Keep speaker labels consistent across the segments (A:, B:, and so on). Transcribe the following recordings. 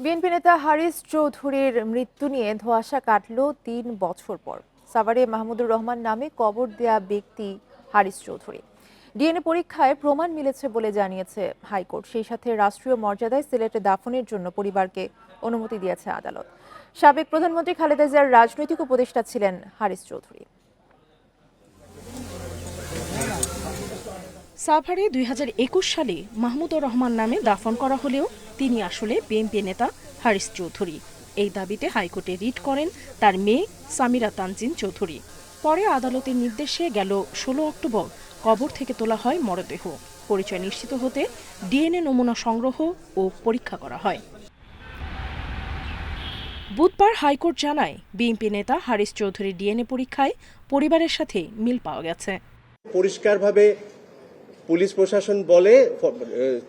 A: BNP নেতা হারিস চৌধুরীর মৃত্যু নিয়ে ধোঁয়াশা কাটল তিন বছর পর। সাভারে মাহমুদুর রহমান নামে কবর দেয়া ব্যক্তি হারিস চৌধুরী। ডিএনএ পরীক্ষায় প্রমাণ মিলেছে বলে জানিয়েছে হাইকোর্ট। সেই সাথে রাষ্ট্রীয় মর্যাদায় সিলেটে দাফনের জন্য পরিবারকে অনুমতি দিয়েছে আদালত। সাবেক প্রধানমন্ত্রী খালেদা জিয়ার রাজনৈতিক উপদেষ্টা ছিলেন হারিস চৌধুরী।
B: সাভারে দুই হাজার একুশ সালে মাহমুদুর রহমান নামে দাফন করা হলেও তিনি আসলে বিএনপি নেতা হারিস চৌধুরী। এই দাবিতে হাইকোর্টে রিট করেন তার মেয়ে সামিরা তানজিন চৌধুরী। পরে আদালতের নির্দেশে গেল ষোলো অক্টোবর, কবর থেকে তোলা হয় মরদেহ। পরিচয় নিশ্চিত হতে ডিএনএ নমুনা সংগ্রহ ও পরীক্ষা করা হয়। বুধবার হাইকোর্ট জানায়, বিএনপি নেতা হারিস চৌধুরীর ডিএনএ পরীক্ষায় পরিবারের সাথে মিল পাওয়া গেছে।
C: পরিষ্কারভাবে পুলিশ প্রশাসন বলে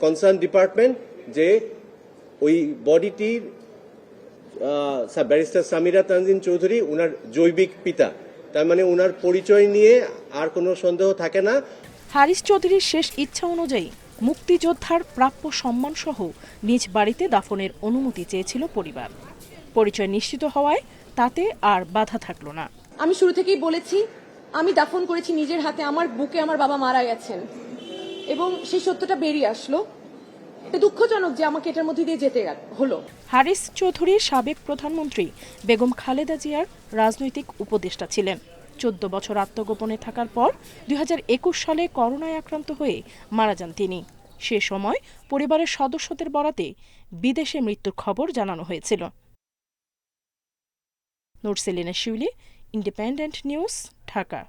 C: কনসার্ন ডিপার্টমেন্ট যে ওই বডিটির ব্যারিস্টার সামিরা তানজিন চৌধুরী ওনার জৈবিক পিতা। তার মানে ওনার পরিচয় নিয়ে আর কোনো সন্দেহ থাকে না।
B: হারিস চৌধুরীর শেষ ইচ্ছা অনুযায়ী মুক্তিযোদ্ধার প্রাপ্য সম্মানসহ নিজ বাড়িতে দাফনের অনুমতি চেয়েছিল পরিবার। পরিচয় নিশ্চিত হওয়ায় তাতে আর বাধা থাকল না।
D: আমি শুরু থেকেই বলেছি আমি দাফন করেছি নিজের হাতে আমার বুকে আমার বাবা মারা গেছেন। এবং সেই সত্যটা বেরিয়ে আসলো। এটা দুঃখজনক যে আমাকে এটার মধ্যে দিয়ে যেতে হলো।
B: হারিস চৌধুরী সাবেক প্রধানমন্ত্রী বেগম খালেদা জিয়ার রাজনৈতিক উপদেষ্টা ছিলেন। চোদ্দ বছর আত্মগোপনে থাকার পর দুই হাজার একুশ সালে করোনায় আক্রান্ত হয়ে মারা যান তিনি। সে সময় পরিবারের সদস্যদের বরাতে বিদেশে মৃত্যুর খবর জানানো হয়েছিল। Nur Selina Shiuli independent news Dhaka.